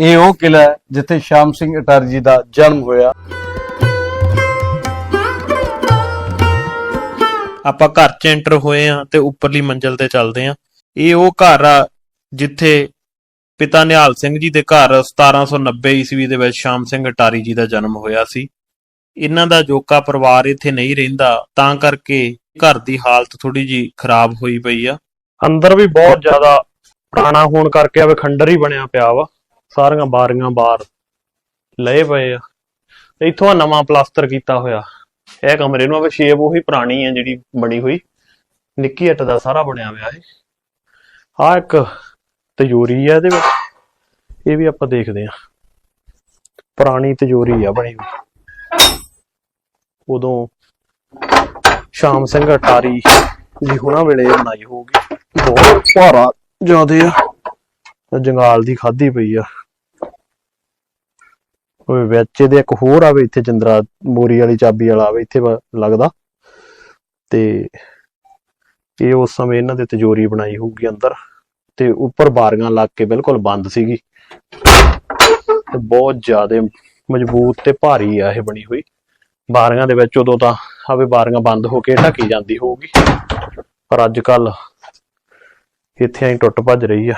ਇਹ ਉਹ ਕਿਲਾ ਹੈ ਜਿੱਥੇ ਸ਼ਾਮ ਸਿੰਘ ਅਟਾਰੀ ਜੀ ਦਾ ਜਨਮ ਹੋਇਆ। ਆਪਾਂ ਘਰ 'ਚ ਐਂਟਰ ਹੋਏ ਆ ਤੇ ਉੱਪਰਲੀ ਮੰਜ਼ਲ ਤੇ ਚੱਲਦੇ ਆ ਇਹ ਉਹ ਘਰ ਆ ਜਿੱਥੇ ਪਿਤਾ ਨਿਹਾਲ ਸਿੰਘ ਜੀ ਦੇ ਘਰ 1790 ਈਸਵੀ ਦੇ ਵਿੱਚ ਸ਼ਾਮ ਸਿੰਘ ਅਟਾਰੀ ਜੀ ਦਾ ਜਨਮ ਹੋਇਆ ਸੀ। ਇਹਨਾਂ ਦਾ ਜੋਕਾ ਪਰਿਵਾਰ ਇੱਥੇ ਨਹੀਂ ਰਹਿੰਦਾ ਤਾਂ ਕਰਕੇ ਘਰ ਦੀ ਹਾਲਤ ਥੋੜੀ ਜੀ ਖਰਾਬ ਹੋਈ ਪਈ ਆ। ਅੰਦਰ ਵੀ ਬਹੁਤ ਜ਼ਿਆਦਾ ਪੁਰਾਣਾ ਹੋਣ ਕਰਕੇ ਆਵੇ ਖੰਡਰ ਹੀ ਬਣਿਆ ਪਿਆ ਵਾ। ਸਾਰੀਆਂ ਬਾਰੀਆਂ ਬਾਹਰ ਲਏ ਪਏ ਆ। ਇੱਥੋਂ ਨਵਾਂ ਪਲਾਸਟਰ ਕੀਤਾ ਹੋਇਆ। ਇਹ ਕਮਰੇ ਨੂੰ ਆਵੇ ਸ਼ੇਪ ਉਹੀ ਪੁਰਾਣੀ ਹੈ ਜਿਹੜੀ ਬਣੀ ਹੋਈ। ਨਿੱਕੀ ਇੱਟ ਦਾ ਸਾਰਾ ਬਣਿਆ ਹੋਇਆ ਇਹ। ਆ ਇੱਕ ਤਜੋਰੀ ਆ ਇਹਦੇ ਵਿੱਚ। ਇਹ ਵੀ ਆਪਾਂ ਦੇਖਦੇ ਆ। ਪੁਰਾਣੀ ਤਜੋਰੀ ਆ ਬਣੀ ਹੋਈ। ਉਦੋਂ ਸ਼ਾਮ ਸਿੰਘ ਅਟਾਰੀ ਜੀ ਹੁਣਾਂ ਵੇਲੇ ਬਣਾਈ ਹੋਊਗੀ। ਬਹੁਤ ਭਾਰਾ ਜਿਆਦੇ ਆ। ਜੰਗਾਲ ਦੀ ਖਾਦੀ ਪਈ ਆ। ਉਹ ਵਿੱਚ ਇਹਦੇ ਇੱਕ ਹੋਰ ਆਵੇ, ਇੱਥੇ ਚੰਦਰਾ ਮੋਰੀ ਵਾਲੀ ਚਾਬੀ ਵਾਲਾ ਆਵੇ, ਇੱਥੇ ਲੱਗਦਾ। ਤੇ ਇਹ ਉਸ ਸਮੇਂ ਇਹਨਾਂ ਦੇ ਤਜੋਰੀ ਬਣਾਈ ਹੋਊਗੀ ਅੰਦਰ। ਤੇ ਉੱਪਰ ਬਾਰੀਆਂ ਲੱਗ ਕੇ ਬਿਲਕੁਲ ਬੰਦ ਸੀਗੀ। ਤੇ ਬਹੁਤ ਜ਼ਿਆਦਾ ਮਜ਼ਬੂਤ ਤੇ ਭਾਰੀ ਆ ਇਹ ਬਣੀ ਹੋਈ। ਬਾਰੀਆਂ ਦੇ ਵਿੱਚ ਉਦੋਂ ਤਾਂ ਆਵੇ ਬਾਰੀਆਂ ਬੰਦ ਹੋ ਕੇ ਢਕੀ ਜਾਂਦੀ ਹੋਊਗੀ। ਪਰ ਅੱਜ ਕੱਲ ਇੱਥੇ ਐਂ ਟੁੱਟ ਭੱਜ ਰਹੀ ਆ।